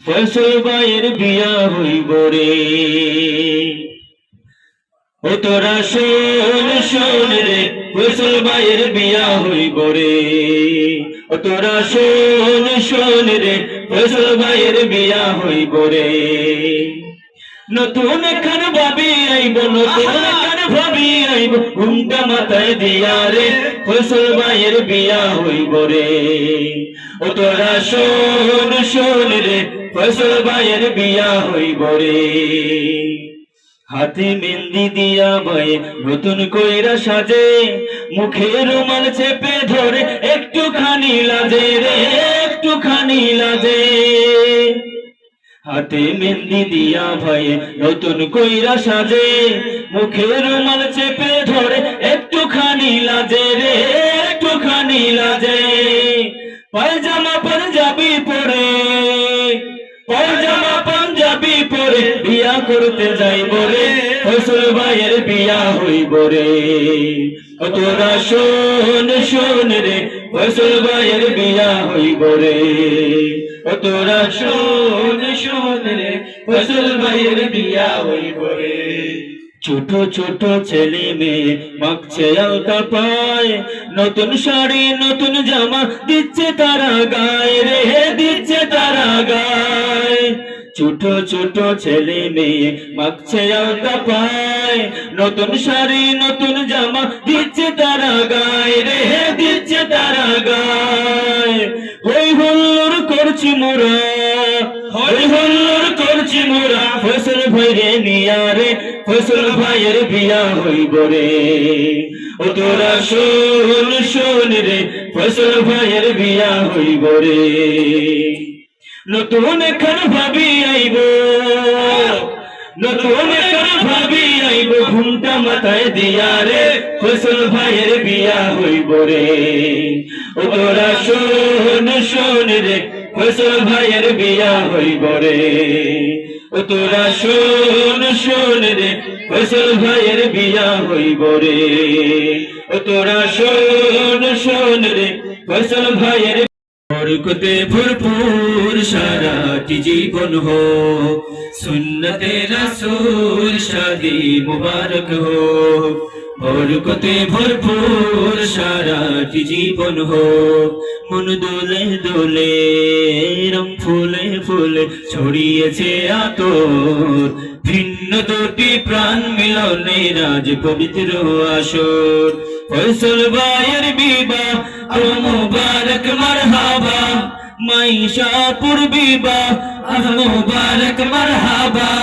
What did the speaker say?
ফসল ভাইয়ের বিয়া হইব রে। ও তোরা শোন শোন রে ফসল ভাইয়ের বিয়া হইব রে। ও তোরা শোন শোন রে ফসল ভাইয়ের বিয়া হইব রে। নতুন খান ভাবি আইব নতুন খান ভাবি আইব ঘুমটা মাথায় দিয়া রে ফসল ভাইয়ের বিয়া হইব রে। ও তোরা শোন শোন রে ফসল ভাইয়ের বিয়া হইব রে। হাতে মেহেন্দি দিয়া বয়ে নতুন কইরা সাজে মুখে রুমাল চেপে ধরে, একটুখানি লাজে রে, একটুখানি লাজে। হাতে মেহেন্দি দিয়া ভয়ে নতুন কইরা সাজে মুখে রুমাল চেপে ধরে, একটুখানি লাজে রে, একটুখানি লাজে। পায়জামা পাঞ্জাবি পরে বিয়া করতে যাইব রে ফসল ভাইয়ের বিয়া হইব রে। তোরা শোন শোন রে, ফসল ভাইয়ের বিয়া হইব রে। তোরা শোন শোন রে, ফসল ভাইয়ের বিয়া হইব রে। ছোট ছোট ছেলে মেয়ে মাখছে আলতা পায়, নতুন শাড়ি, নতুন জামা দিচ্ছে তারা গায়ে রে। ছোট ছেলে মেয়ে মাখছে আলতা পায়। নতুন শাড়ি, নতুন জামা দিচ্ছে তারা গায়ে রে দিচ্ছে তারা গায়ে। হই হুল্লোর করছি মোরা, হই হুল্লোর করছি মোরা। ফসল ভরে নিয়া রে, ফসল ভাইয়ের বিয়া হইব রে। ও তোরা শোন শোন রে, ফসল ভাইয়ের বিয়া হইব রে। নতুন এখন ভাবি আইব। নতুন এখন ভাবি আইব, ঘুমটা মাথায় দিয়া রে ফসল ভাইয়ের বিয়া হইব রে। ও তোরা শোন শোন রে ফসল ভাইয়ের বিয়া হইব রে। ও তোরা শোন শোন রে ফসল ভাইয়ের বিয়া হইব রে। ও তোরা শোন শোন রে ফসল ভাইয়ের বরকতে ভরপুর সারাটি জীবন হো। সুন্নতে রসুল শাদি মুবারক হো। বরকতে ভরপুর সারাটি জীবন হো। মন দোলে দোলে, রং ফুলে ফুলে ছড়িয়েছে আতর। ভিন্ন দুটি প্রাণ মিলনে রাজ পবিত্র আসর। ফসল ভাইয়ের বিবাহ মুবারক, মারহাবা। মাইশাপুর বিবাহ বা মুবারক মারহাবা।